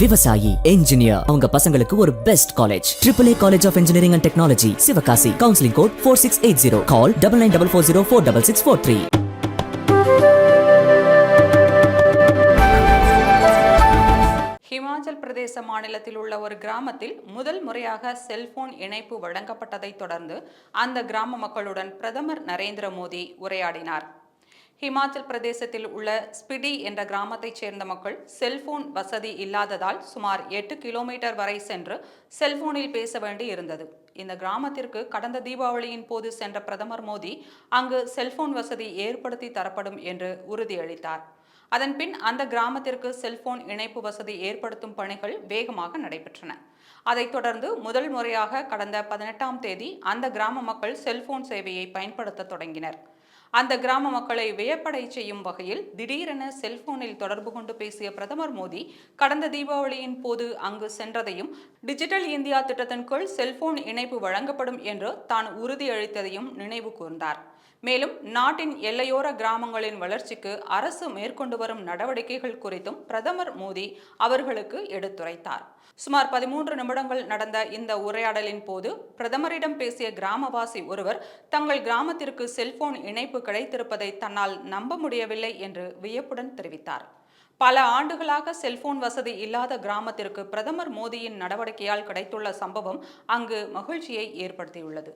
விவசாயி என்ஜினியர் அவங்க பசங்களுக்கு ஒரு best college triple A college of engineering and technology Sivakasi counselling code four six eight zero call double nine double four zero four double six four three Himachal Pradesh மாநிலத்தில் உள்ள ஒரு கிராமத்தில் முதல் முறையாக செல்போன் இணைப்பு வழங்கப்பட்டதை தொடர்ந்து அந்த கிராம மக்களுடன் பிரதமர் நரேந்திர மோடி உரையாடினார். ஹிமாச்சல் பிரதேசத்தில் உள்ள ஸ்பிடி என்ற கிராமத்தைச் சேர்ந்த மக்கள் செல்போன் வசதி இல்லாததால் சுமார் எட்டு கிலோமீட்டர் வரை சென்று செல்போனில் பேச வேண்டி இருந்தது. இந்த கிராமத்திற்கு கடந்த தீபாவளியின் போது சென்ற பிரதமர் மோடி அங்கு செல்போன் வசதி ஏற்படுத்தி தரப்படும் என்று உறுதியளித்தார். அதன்பின் அந்த கிராமத்திற்கு செல்போன் இணைப்பு வசதி ஏற்படுத்தும் பணிகள் வேகமாக நடைபெற்றன. அதைத் தொடர்ந்து முதல் முறையாக கடந்த பதினெட்டாம் தேதி அந்த கிராம மக்கள் செல்போன் சேவையை பயன்படுத்த தொடங்கினர். அந்த கிராம மக்களை வியப்படை செய்யும் வகையில் திடீரென செல்போனில் தொடர்பு கொண்டு பேசிய பிரதமர் மோடி கடந்த தீபாவளியின் போது அங்கு சென்றதையும் டிஜிட்டல் இந்தியா திட்டத்தின் கீழ் செல்போன் இணைப்பு வழங்கப்படும் என்று தான் உறுதியளித்ததையும் நினைவு கூர்ந்தார். மேலும் நாட்டின் எல்லையோர கிராமங்களின் வளர்ச்சிக்கு அரசு மேற்கொண்டு வரும் நடவடிக்கைகள் குறித்தும் பிரதமர் மோடி அவர்களுக்கு எடுத்துரைத்தார். சுமார் பதிமூன்று நிமிடங்கள் நடந்த இந்த உரையாடலின் போது பிரதமரிடம் பேசிய கிராமவாசி ஒருவர் தங்கள் கிராமத்திற்கு செல்போன் இணைப்பு கிடைத்திருப்பதை தன்னால் நம்ப முடியவில்லை என்று வியப்புடன் தெரிவித்தார். பல ஆண்டுகளாக செல்போன் வசதி இல்லாத கிராமத்திற்கு பிரதமர் மோடியின் நடவடிக்கையால் கிடைத்துள்ள சம்பவம் அங்கு மகிழ்ச்சியை ஏற்படுத்தியுள்ளது.